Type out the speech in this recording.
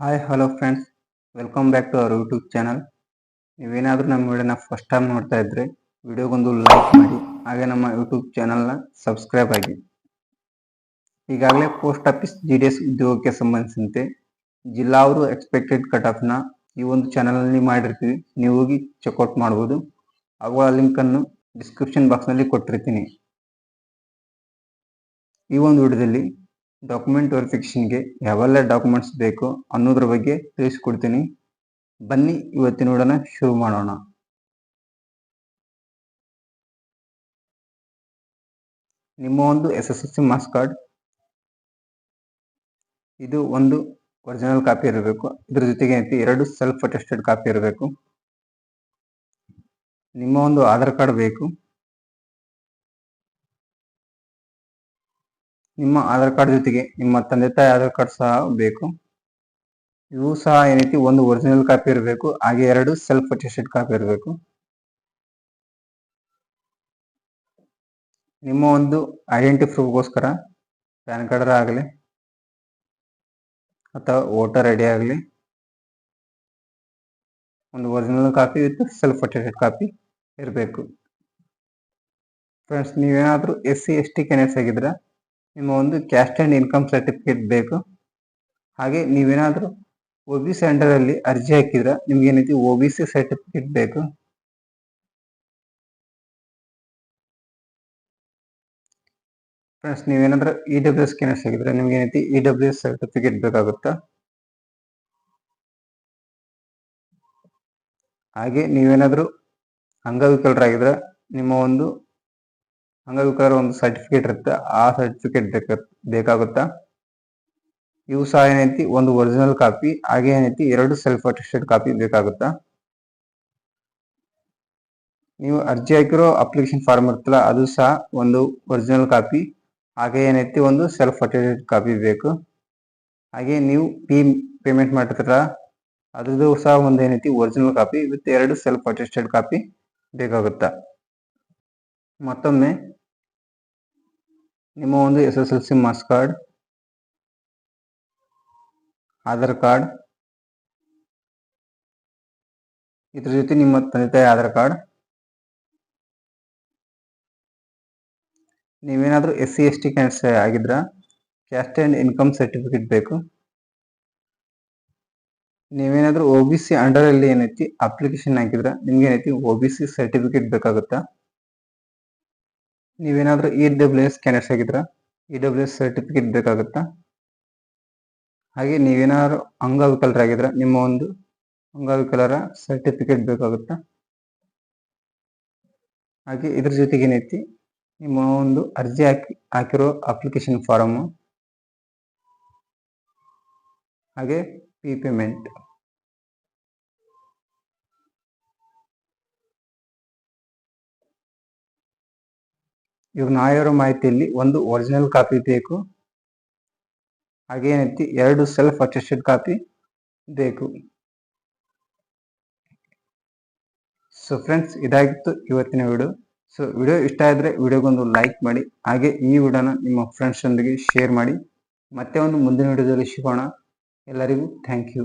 Hi hello friends welcome back to our YouTube channel ನೀವೇನಾದರೂ ನಮ್ಮ ವಿಡಿಯೋನ ಫಸ್ಟ್ ಟೈಮ್ ನೋಡ್ತಾ ಇದ್ರೆ ವಿಡಿಯೋಗೊಂದು ಲೈಕ್ ಮಾಡಿ. ಹಾಗೆ ನಮ್ಮ ಯೂಟ್ಯೂಬ್ ಚಾನಲ್ನ ಸಬ್ಸ್ಕ್ರೈಬ್ ಆಗಿ. ಈಗಾಗಲೇ post office G D S ಉದ್ಯೋಗಕ್ಕೆ ಸಂಬಂಧಿಸಿದಂತೆ ಜಿಲ್ಲಾ ಅವರು ಎಕ್ಸ್ಪೆಕ್ಟೆಡ್ ಕಟ್ ಆಫ್ನ ಈ ಒಂದು ಚಾನಲ್ನಲ್ಲಿ ಮಾಡಿರ್ತೀವಿ. ನೀವು ಹೋಗಿ ಚೆಕ್ಔಟ್ ಮಾಡ್ಬೋದು. ಅವುಗಳ ಲಿಂಕನ್ನು ಡಿಸ್ಕ್ರಿಪ್ಷನ್ ಬಾಕ್ಸ್ನಲ್ಲಿ ಕೊಟ್ಟಿರ್ತೀನಿ. ಈ ಒಂದು ವಿಡಿಯೋದಲ್ಲಿ ಡಾಕ್ಯುಮೆಂಟ್ ವೆರಿಫಿಕೇಷನ್ಗೆ ಯಾವೆಲ್ಲ ಡಾಕ್ಯುಮೆಂಟ್ಸ್ ಬೇಕು ಅನ್ನೋದ್ರ ಬಗ್ಗೆ ತಿಳಿಸ್ಕೊಡ್ತೀನಿ. ಬನ್ನಿ, ಇವತ್ತಿನ ನೋಡೋಣ ಶುರು ಮಾಡೋಣ. ನಿಮ್ಮ ಒಂದು S S L C marks card ಇದು ಒಂದು ಒರಿಜಿನಲ್ ಕಾಪಿ ಇರಬೇಕು. ಇದ್ರ ಜೊತೆಗೆ ಐತಿ ಎರಡು ಸೆಲ್ಫ್ ಅಟೆಸ್ಟೆಡ್ ಕಾಪಿ ಇರಬೇಕು. ನಿಮ್ಮ ಒಂದು ಆಧಾರ್ ಕಾರ್ಡ್ ಬೇಕು. ನಿಮ್ಮ ಆಧಾರ್ ಕಾರ್ಡ್ ಜೊತೆಗೆ ನಿಮ್ಮ ತಂದೆ ತಾಯಿ ಆಧಾರ್ ಕಾರ್ಡ್ ಸಹ ಬೇಕು. ಇವು ಸಹ ಏನೈತಿ ಒಂದು ಒರಿಜಿನಲ್ ಕಾಪಿ ಇರಬೇಕು, ಹಾಗೆ ಎರಡು ಸೆಲ್ಫ್ ಅಟೆಸ್ಟೆಡ್ ಕಾಪಿ ಇರಬೇಕು. ನಿಮ್ಮ ಒಂದು ಐಡೆಂಟಿ ಪ್ರೂಫ್ಗೋಸ್ಕರ ಪ್ಯಾನ್ ಕಾರ್ಡ್ ಆಗಲಿ ಅಥವಾ ವೋಟರ್ ಐ ಡಿ ಆಗಲಿ ಒಂದು original copy with self attested copy ಇರಬೇಕು. ಫ್ರೆಂಡ್ಸ್ ನೀವೇನಾದರೂ S C S T candidates ಆಗಿದ್ರೆ ನಿಮ್ಮ ಒಂದು ಕ್ಯಾಸ್ಟ್ ಆ್ಯಂಡ್ ಇನ್ಕಮ್ ಸರ್ಟಿಫಿಕೇಟ್ ಬೇಕು. ಹಾಗೆ ನೀವೇನಾದರೂ ಒ ಬಿ ಸಿ ಅಂಡರಲ್ಲಿ ಅರ್ಜಿ ಹಾಕಿದ್ರೆ ನಿಮ್ಗೆ ಏನೈತಿ ಒ ಬಿ ಸಿ ಸರ್ಟಿಫಿಕೇಟ್ ಬೇಕು. ಫ್ರೆಂಡ್ಸ್ ನೀವೇನಾದ್ರೂ ಇ ಡಬ್ಲ್ಯೂ ಎಸ್ ಕೆನೆಸ್ ಆಗಿದ್ರೆ ನಿಮ್ಗೆ ಏನೈತಿ ಇ ಡಬ್ಲ್ಯೂ ಎಸ್ ಸರ್ಟಿಫಿಕೇಟ್ ಬೇಕಾಗುತ್ತೆ. ಹಾಗೆ ನೀವೇನಾದರೂ ಅಂಗವಿಕಲರಾಗಿದ್ರೆ ನಿಮ್ಮ ಒಂದು ಅಂಗವಿಕಲರ ಒಂದು ಸರ್ಟಿಫಿಕೇಟ್ ಇರುತ್ತೆ. ಆ ಸರ್ಟಿಫಿಕೇಟ್ ಬೇಕ, ಬೇಕಾಗುತ್ತಾ? ಇವು ಸಹ ಏನೈತಿ? ಒಂದು ಒರಿಜಿನಲ್ ಕಾಪಿ ಹಾಗೆ ಏನೈತಿ? ಎರಡು ಸೆಲ್ಫ್ ಅಟೆಸ್ಟೆಡ್ ಕಾಪಿ ಬೇಕಾಗುತ್ತಾ? ನೀವು ಅರ್ಜಿ ಹಾಕಿರೋ ಅಪ್ಲಿಕೇಶನ್ ಫಾರ್ಮ್ ಇರ್ತಲ್ಲ ಅದು ಸಹ ಒಂದು ಒರಿಜಿನಲ್ ಕಾಪಿ ಹಾಗೆ ಏನೈತಿ? ಒಂದು ಸೆಲ್ಫ್ ಅಟೆಸ್ಟೆಡ್ ಕಾಪಿ ಬೇಕು. ಹಾಗೆ ನೀವು ಪಿ ಪೇಮೆಂಟ್ ಮಾಡಿರ್ತಾರ ಅದ್ರದ್ದು ಸಹ ಒಂದು ಏನೈತಿ? ಒರಿಜಿನಲ್ ಕಾಪಿ ವಿತ್ ಎರಡು ಸೆಲ್ಫ್ ಅಟೆಸ್ಟೆಡ್ ಕಾಪಿ ಬೇಕಾಗುತ್ತಾ? ಮತ್ತೊಮ್ಮೆ ನಿಮ್ಮ ಒಂದು S S L C marks card, Aadhaar card, ಇದ್ರ ಜೊತೆ ನಿಮ್ಮ ತಂದೆ ತಾಯಿ ಆಧಾರ್ ಕಾರ್ಡ್, ನೀವೇನಾದರೂ S C, S T candidates ಆಗಿದ್ರ ಕ್ಯಾಸ್ಟ್ ಆ್ಯಂಡ್ ಇನ್ಕಮ್ ಸರ್ಟಿಫಿಕೇಟ್ ಬೇಕು. ನೀವೇನಾದರೂ ಒ ಬಿ ಸಿ ಅಂಡರಲ್ಲಿ ಏನೈತಿ ಅಪ್ಲಿಕೇಶನ್ ಹಾಕಿದ್ರೆ ನಿಮ್ಗೆ ಏನೈತಿ ಒ ಬಿ ಸಿ ಸರ್ಟಿಫಿಕೇಟ್ ಬೇಕಾಗುತ್ತಾ? ನೀವೇನಾದರೂ ಇ ಡಬ್ಲ್ಯೂ ಎಸ್ ಕ್ಯಾಂಡಿಡೇಟ್ಸ್ ಆಗಿದ್ರ ಇ ಡಬ್ಲ್ಯೂ ಎಸ್ ಸರ್ಟಿಫಿಕೇಟ್ ಬೇಕಾಗುತ್ತಾ? ಹಾಗೆ ನೀವೇನಾದ್ರು ಅಂಗವಿಕಲರಾಗಿದ್ರೆ ನಿಮ್ಮ ಒಂದು ಅಂಗವಿಕಲರ ಸರ್ಟಿಫಿಕೇಟ್ ಬೇಕಾಗುತ್ತಾ? ಹಾಗೆ ಇದ್ರ ಜೊತೆಗೆ ಏನೈತಿ? ನಿಮ್ಮ ಒಂದು ಅರ್ಜಿ ಹಾಕಿ, ಹಾಕಿರೋ ಅಪ್ಲಿಕೇಶನ್ ಫಾರಮು ಹಾಗೆ ಪಿ ಪೇಮೆಂಟ್ ಇವಾಗ ನಾಯರ ಮಾಹಿತಿಯಲ್ಲಿ ಒಂದು ಒರಿಜಿನಲ್ ಕಾಪಿ ಬೇಕು. ಹಾಗೇನೈತಿ ಎರಡು ಸೆಲ್ಫ್ ಅಟೆಸ್ಟೆಡ್ ಕಾಪಿ ಬೇಕು. ಸೊ ಫ್ರೆಂಡ್ಸ್ ಇದಾಗಿತ್ತು ಇವತ್ತಿನ ವಿಡಿಯೋ ಸೊ ವಿಡಿಯೋ ಇಷ್ಟ ಆದರೆ ವಿಡಿಯೋಗೊಂದು ಲೈಕ್ ಮಾಡಿ. ಹಾಗೆ ಈ ವಿಡಿಯೋನ ನಿಮ್ಮ ಫ್ರೆಂಡ್ಸ್ ಒಂದಿಗೆ ಶೇರ್ ಮಾಡಿ. ಮತ್ತೆ ಒಂದು ಮುಂದಿನ ವಿಡಿಯೋದಲ್ಲಿ ಸಿಗೋಣ. ಎಲ್ಲರಿಗೂ ಥ್ಯಾಂಕ್ ಯು